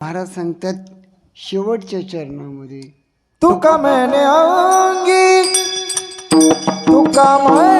महाराज सांगतात शेवटच्या चरणामध्ये. तुका म्हणे अंगी तुका म्हणे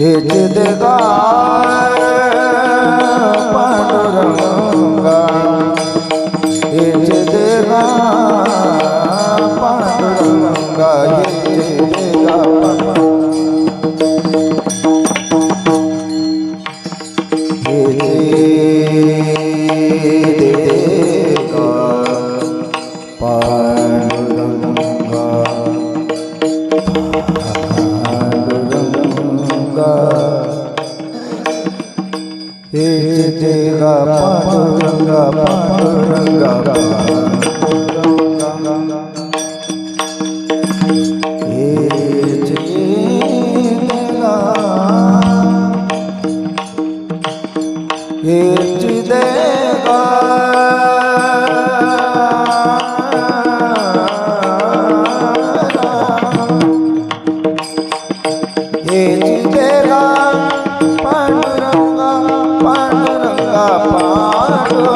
હે જદગાર પાંડુરંગા હે જદગાર ਜੇਗਾ ਪਾਂਡੁਰੰਗਾ ਪਾਂਡੁਰੰਗਾ Yeah.